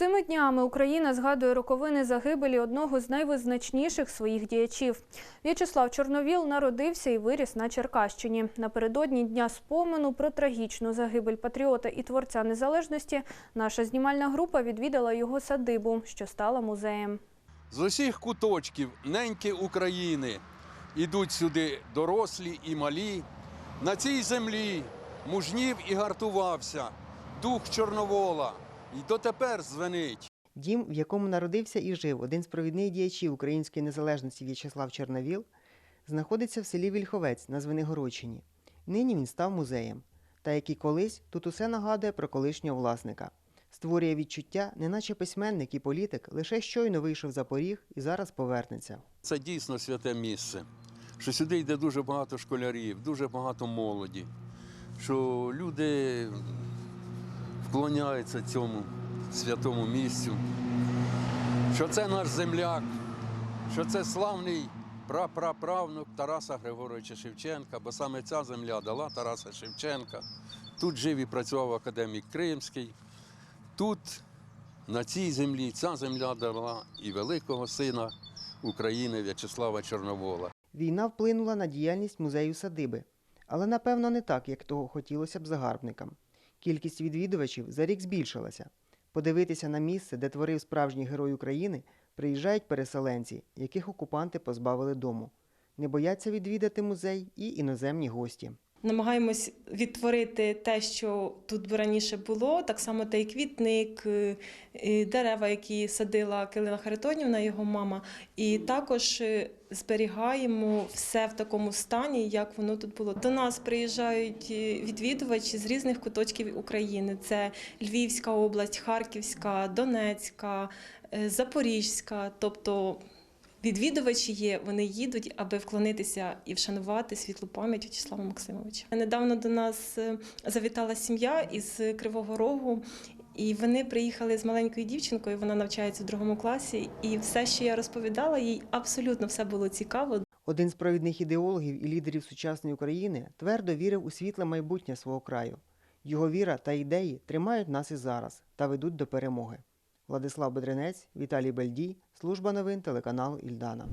Цими днями Україна згадує роковини загибелі одного з найвизначніших своїх діячів. В'ячеслав Чорновіл народився і виріс на Черкащині. Напередодні дня спомену про трагічну загибель патріота і творця незалежності наша знімальна група відвідала його садибу, що стала музеєм. З усіх куточків неньки України ідуть сюди дорослі і малі. На цій землі мужнів і гартувався дух Чорновола, і дотепер звенить. Дім, в якому народився і жив один з провідних діячів української незалежності В'ячеслав Чорновіл, знаходиться в селі Вільховець на Звенигородчині. Нині він став музеєм, та як і колись тут усе нагадує про колишнього власника. Створює відчуття, неначе письменник і політик лише щойно вийшов за поріг і зараз повернеться. Це дійсно святе місце. Що сюди йде дуже багато школярів, дуже багато молоді, що люди вклоняються цьому святому місцю, що це наш земляк, що це славний прапраправнук Тараса Григоровича Шевченка, бо саме ця земля дала Тараса Шевченка. Тут жив і працював академік Кримський. Тут, на цій землі, ця земля дала і великого сина України В'ячеслава Чорновола. Війна вплинула на діяльність музею садиби, але напевно не так, як того хотілося б загарбникам. Кількість відвідувачів за рік збільшилася. Подивитися на місце, де творив справжній герой України, приїжджають переселенці, яких окупанти позбавили дому. Не бояться відвідати музей і іноземні гості. Намагаємось відтворити те, що тут раніше було, так само та й квітник, е, е, дерева, які садила Килина Харитонівна, його мама. І також е, зберігаємо все в такому стані, як воно тут було. До нас приїжджають е, відвідувачі з різних куточків України: це Львівська область, Харківська, Донецька, Запорізька. Тобто Відвідувачі є, вони їдуть, аби вклонитися і вшанувати світлу пам'ять В'ячеслава Максимовича. Недавно до нас е, завітала сім'я із Кривого Рогу, і вони приїхали з маленькою дівчинкою. Вона навчається в другому класі, і все, що я розповідала, їй абсолютно все було цікаво. Один з провідних ідеологів і лідерів сучасної України твердо вірив у світле майбутнє свого краю. Його віра та ідеї тримають нас і зараз та ведуть до перемоги. Владислав Бедренець, Віталій Бельдій, служба новин телеканал Ільдана.